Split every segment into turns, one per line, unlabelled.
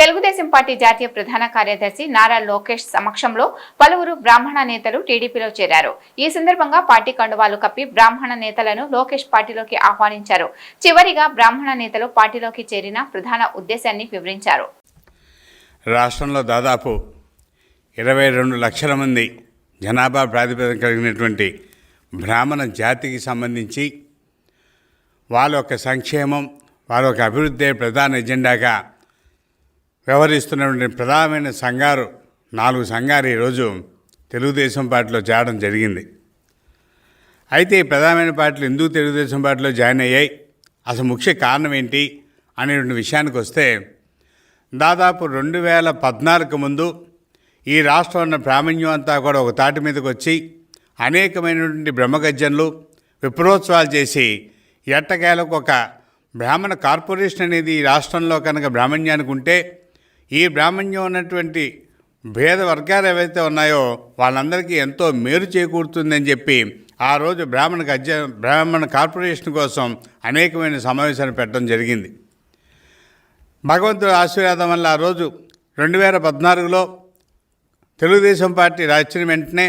Telugu Desam party జాతీయ ప్రధాన కార్యదర్శి నారా లోకేష్ సమక్షంలో పలువురు బ్రాహ్మణ నేతలు టీడీపీలో చేరారు. ఈ సందర్భంగా పార్టీ కండువాలు కప్పి బ్రాహ్మణ నేతలను లోకేష్ పార్టీలోకి ఆహ్వానించారు. చివరిగా బ్రాహ్మణ నేతలు పార్టీలోకి చేరిన ప్రధాన ఉద్దేశాన్ని వివరించారు.
రాష్ట్రంలో దాదాపు ఇరవై రెండు లక్షల మంది జనాభా ప్రాతిపదిక కలిగినటువంటి బ్రాహ్మణ జాతికి సంబంధించి వాళ్ళ యొక్క సంక్షేమం వాళ్ళ యొక్క అభివృద్ధి ప్రధాన ఎజెండాగా వ్యవహరిస్తున్నటువంటి ప్రధానమైన సంఘారు నాలుగు సంఘాలు ఈరోజు తెలుగుదేశం పార్టీలో చేరడం జరిగింది. అయితే ఈ ప్రధానమైన పార్టీలు ఎందుకు తెలుగుదేశం పార్టీలో జాయిన్ అయ్యాయి? అసలు ముఖ్య కారణం ఏంటి? అనేటువంటి విషయానికి వస్తే దాదాపు రెండు వేల పద్నాలుగు ముందు ఈ రాష్ట్రం ఉన్న ప్రామణ్యం అంతా కూడా ఒక తాటి మీదకి వచ్చి అనేకమైనటువంటి బ్రహ్మగజ్జన్లు విప్రోత్సవాలు చేసి ఎట్టకేలకు ఒక బ్రాహ్మణ కార్పొరేషన్ అనేది ఈ రాష్ట్రంలో కనుక బ్రాహ్మణ్యానికి ఉంటే ఈ బ్రాహ్మణ్యం ఉన్నటువంటి భేద వర్గాలు ఏవైతే ఉన్నాయో వాళ్ళందరికీ ఎంతో మేలు చేకూరుతుందని చెప్పి ఆ రోజు బ్రాహ్మణ అధ్య బ్రాహ్మణ కార్పొరేషన్ కోసం అనేకమైన సమావేశాలు పెట్టడం జరిగింది. భగవంతుడు ఆశీర్వాదం వల్ల ఆ రోజు రెండు వేల పద్నాలుగులో తెలుగుదేశం పార్టీ రాచిన వెంటనే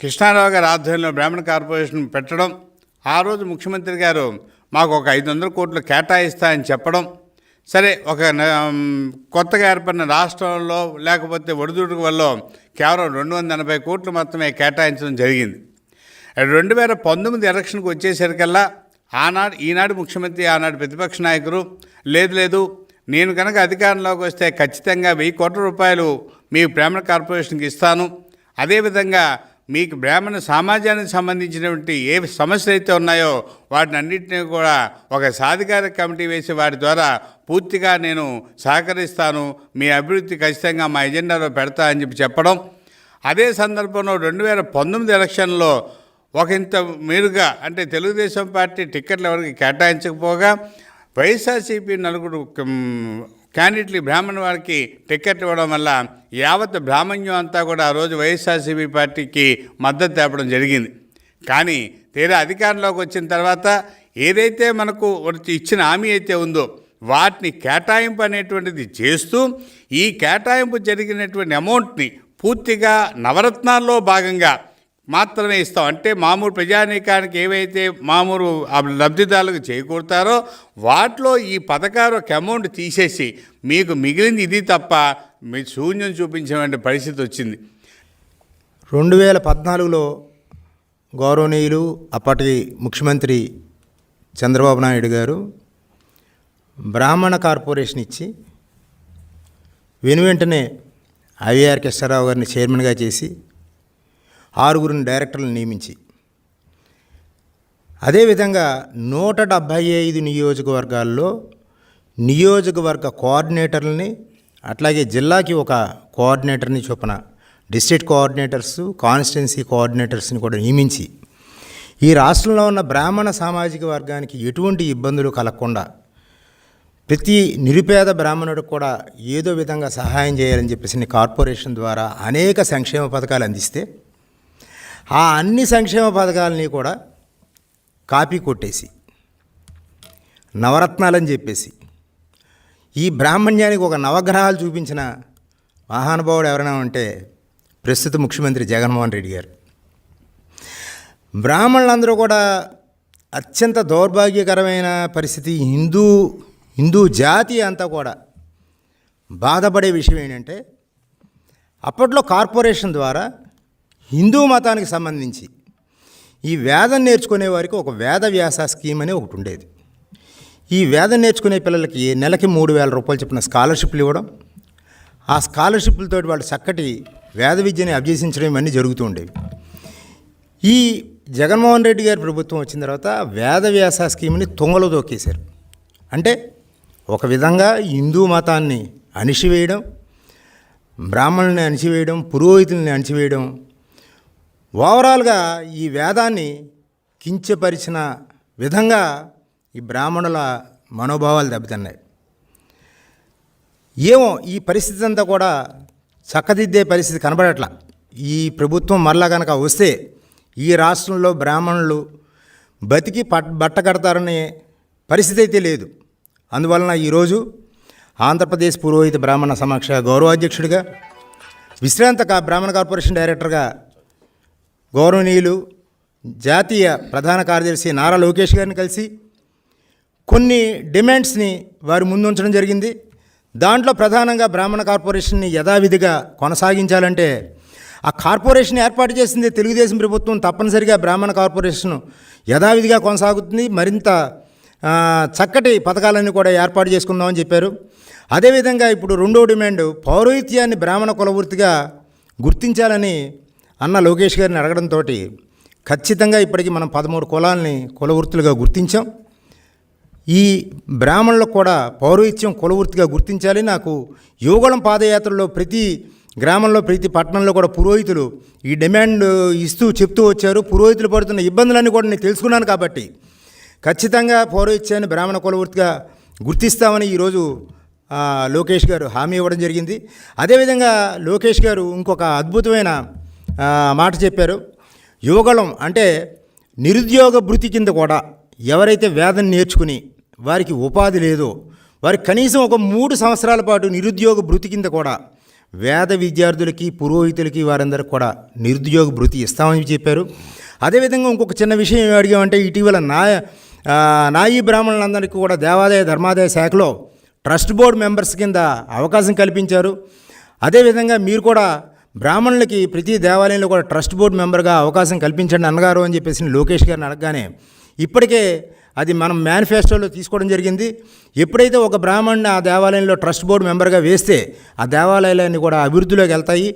కృష్ణారావు గారి ఆధ్వర్యంలో బ్రాహ్మణ కార్పొరేషన్ పెట్టడం ఆ రోజు ముఖ్యమంత్రి గారు మాకు ఒక ఐదు వందల కోట్లు కేటాయిస్తాయని చెప్పడం సరే ఒక కొత్తగా ఏర్పడిన రాష్ట్రంలో లేకపోతే ఒడిదుడుకు వల్ల కేవలం రెండు వందల ఎనభై కోట్లు మాత్రమే కేటాయించడం జరిగింది. రెండు వేల పంతొమ్మిది ఎలక్షన్కి వచ్చేసరికల్లా ఆనాడు ఈనాడు ముఖ్యమంత్రి ఆనాడు ప్రతిపక్ష నాయకులు లేదు లేదు నేను కనుక అధికారంలోకి వస్తే ఖచ్చితంగా వెయ్యి కోట్ల రూపాయలు మీ ప్రేమ కార్పొరేషన్కి ఇస్తాను. అదేవిధంగా మీకు బ్రాహ్మణ సమాజానికి సంబంధించినటువంటి ఏ సమస్యలు అయితే ఉన్నాయో వాటిని అన్నింటినీ కూడా ఒక సాధికార కమిటీ వేసి వాటి ద్వారా పూర్తిగా నేను సహకరిస్తాను. మీ అభివృద్ధి ఖచ్చితంగా మా ఎజెండాలో పెడతా అని చెప్పి చెప్పడం. అదే సందర్భంలో రెండు వేల పంతొమ్మిది ఎలక్షన్లో ఒక ఇంత మీరుగా అంటే తెలుగుదేశం పార్టీ టిక్కెట్లు ఎవరికి కేటాయించకపోగా వైఎస్ఆర్సీపీ నలుగురు క్యాండిడేట్లు బ్రాహ్మణ వారికి టికెట్ ఇవ్వడం వల్ల యావత్ బ్రాహ్మణ్యం అంతా కూడా ఆ రోజు వైఎస్ఆర్సీపీ పార్టీకి మద్దతు తేపడం జరిగింది. కానీ తీరా అధికారంలోకి వచ్చిన తర్వాత ఏదైతే మనకు ఇచ్చిన హామీ అయితే ఉందో వాటిని కేటాయింపు అనేటువంటిది చేస్తూ ఈ కేటాయింపు జరిగినటువంటి అమౌంట్ని పూర్తిగా నవరత్నాల్లో భాగంగా మాత్రమే ఇస్తాం. అంటే మామూలు ప్రజానీకానికి ఏవైతే మామూలు ఆ లబ్ధిదారులకు చేకూరుతారో వాటిలో ఈ పథకాలు ఒక అమౌంట్ తీసేసి మీకు మిగిలింది ఇది తప్ప మీ శూన్యం చూపించే పరిస్థితి వచ్చింది.
రెండు వేల పద్నాలుగులో గౌరవనీయులు అప్పటి ముఖ్యమంత్రి చంద్రబాబు నాయుడు గారు బ్రాహ్మణ కార్పొరేషన్ ఇచ్చి వెను వెంటనే ఐవీఆర్ కృష్ణారావు గారిని చైర్మన్గా చేసి ఆరుగురిని డైరెక్టర్లను నియమించి. అదేవిధంగా నూట డెబ్భై ఐదు నియోజకవర్గాల్లో నియోజకవర్గ కోఆర్డినేటర్లని అట్లాగే జిల్లాకి ఒక కోఆర్డినేటర్ని చొప్పున డిస్ట్రిక్ట్ కోఆర్డినేటర్స్ కాన్స్టిట్యున్సీ కోఆర్డినేటర్స్ని కూడా నియమించి ఈ రాష్ట్రంలో ఉన్న బ్రాహ్మణ సామాజిక వర్గానికి ఎటువంటి ఇబ్బందులు కలగకుండా ప్రతి నిరుపేద బ్రాహ్మణుడికి కూడా ఏదో విధంగా సహాయం చేయాలని చెప్పేసి కార్పొరేషన్ ద్వారా అనేక సంక్షేమ పథకాలు అందిస్తే ఆ అన్ని సంక్షేమ పథకాలని కూడా కాపీ కొట్టేసి నవరత్నాలని చెప్పేసి ఈ బ్రాహ్మణ్యానికి ఒక నవగ్రహాలు చూపించిన మహానుభావుడు ఎవరైనా ఉంటే ప్రస్తుత ముఖ్యమంత్రి జగన్మోహన్ రెడ్డి గారు. బ్రాహ్మణులందరూ కూడా అత్యంత దౌర్భాగ్యకరమైన పరిస్థితి. హిందూ హిందూ జాతి అంతా కూడా బాధపడే విషయం ఏంటంటే అప్పట్లో కార్పొరేషన్ ద్వారా హిందూ మతానికి సంబంధించి ఈ వేదం నేర్చుకునే వారికి ఒక వేద వ్యాస స్కీమ్ అని ఒకటి ఉండేది. ఈ వేదం నేర్చుకునే పిల్లలకి నెలకి మూడు వేల రూపాయలు చెప్పిన స్కాలర్షిప్లు ఇవ్వడం ఆ స్కాలర్షిప్లతో వాళ్ళు చక్కటి వేద విద్యని అభ్యసించడం ఇవన్నీ జరుగుతూ ఉండేవి. ఈ జగన్మోహన్ రెడ్డి గారి ప్రభుత్వం వచ్చిన తర్వాత వేద వ్యాస స్కీమ్ని తుంగలో దొక్కేశారు అంటే ఒక విధంగా హిందూ మతాన్ని అణిచివేయడం బ్రాహ్మణుల్ని అణిచివేయడం పురోహితుల్ని అణిచివేయడం ఓవరాల్గా ఈ వేదాన్ని కించపరిచిన విధంగా ఈ బ్రాహ్మణుల మనోభావాలు దెబ్బతిన్నాయి. ఏమో ఈ పరిస్థితి అంతా కూడా చక్కదిద్దే పరిస్థితి కనబడట్ల. ఈ ప్రభుత్వం మరలా కనుక వస్తే ఈ రాష్ట్రంలో బ్రాహ్మణులు బతికి పట్ బట్ట కడతారనే పరిస్థితి అయితే లేదు. అందువలన ఈరోజు ఆంధ్రప్రదేశ్ పురోహిత బ్రాహ్మణ సమక్ష గౌరవాధ్యక్షుడిగా విశ్రాంత బ్రాహ్మణ కార్పొరేషన్ డైరెక్టర్గా గౌరవనీయులు జాతీయ ప్రధాన కార్యదర్శి నారా లోకేష్ గారిని కలిసి కొన్ని డిమాండ్స్ని వారి ముందు ఉంచడం జరిగింది. దాంట్లో ప్రధానంగా బ్రాహ్మణ కార్పొరేషన్ని యథావిధిగా కొనసాగించాలంటే ఆ కార్పొరేషన్ ఏర్పాటు చేసింది తెలుగుదేశం ప్రభుత్వం తప్పనిసరిగా బ్రాహ్మణ కార్పొరేషన్ యథావిధిగా కొనసాగుతుంది. మరింత చక్కటి పథకాలన్నీ కూడా ఏర్పాటు చేసుకుందామని చెప్పారు. అదేవిధంగా ఇప్పుడు రెండో డిమాండ్ పౌరోహిత్యాన్ని బ్రాహ్మణ కులవృత్తిగా గుర్తించాలని అన్న లోకేష్ గారిని అడగడంతో ఖచ్చితంగా ఇప్పటికి మనం పదమూడు కులాలని కులవృత్తులుగా గుర్తించాం. ఈ బ్రాహ్మణులకు కూడా పౌరోహిత్యం కులవృత్తిగా గుర్తించాలి. నాకు యోగళం పాదయాత్రలో ప్రతి గ్రామంలో ప్రతి పట్టణంలో కూడా పురోహితులు ఈ డిమాండ్ ఇస్తూ చెప్తూ వచ్చారు. పురోహితులు పడుతున్న ఇబ్బందులన్నీ కూడా నేను తెలుసుకున్నాను కాబట్టి ఖచ్చితంగా పౌరోహిత్యాన్ని బ్రాహ్మణ కులవృత్తిగా గుర్తిస్తామని ఈరోజు లోకేష్ గారు హామీ ఇవ్వడం జరిగింది. అదేవిధంగా లోకేష్ గారు ఇంకొక అద్భుతమైన మాట చెప్పారు. యువగళం అంటే నిరుద్యోగ భృతి కింద కూడా ఎవరైతే వేదన నేర్చుకుని వారికి ఉపాధి లేదో వారికి కనీసం ఒక మూడు సంవత్సరాల పాటు నిరుద్యోగ భృతి కింద కూడా వేద విద్యార్థులకి పురోహితులకి వారందరికి కూడా నిరుద్యోగ భృతి ఇస్తామని చెప్పారు. అదేవిధంగా ఇంకొక చిన్న విషయం అడిగామంటే ఇటీవల నా నాయీ బ్రాహ్మణులందరికీ కూడా దేవాదాయ ధర్మాదాయ శాఖలో ట్రస్ట్ బోర్డు మెంబర్స్ కింద అవకాశం కల్పించారు. అదేవిధంగా మీరు కూడా బ్రాహ్మణులకి ప్రతి దేవాలయంలో కూడా ట్రస్ట్ బోర్డు మెంబర్గా అవకాశం కల్పించండి అన్నగారు అని చెప్పేసి లోకేష్ గారిని అడగగానే ఇప్పటికే అది మనం మేనిఫెస్టోలో తీసుకోవడం జరిగింది. ఎప్పుడైతే ఒక బ్రాహ్మణ్ణి ఆ దేవాలయంలో ట్రస్ట్ బోర్డు మెంబర్గా వేస్తే ఆ దేవాలయాలన్నీ కూడా అభివృద్ధిలోకి వెళ్తాయి.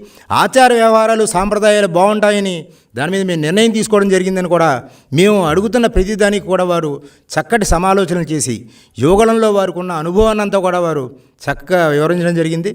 ఆచార వ్యవహారాలు సాంప్రదాయాలు బాగుంటాయని దాని మీద మేము నిర్ణయం తీసుకోవడం జరిగిందని కూడా మేము అడుగుతున్న ప్రతిదానికి కూడా వారు చక్కటి సమాలోచనలు చేసి యోగంలో వారికి ఉన్న అనుభవాన్నంతా కూడా వారు చక్కగా వివరించడం జరిగింది.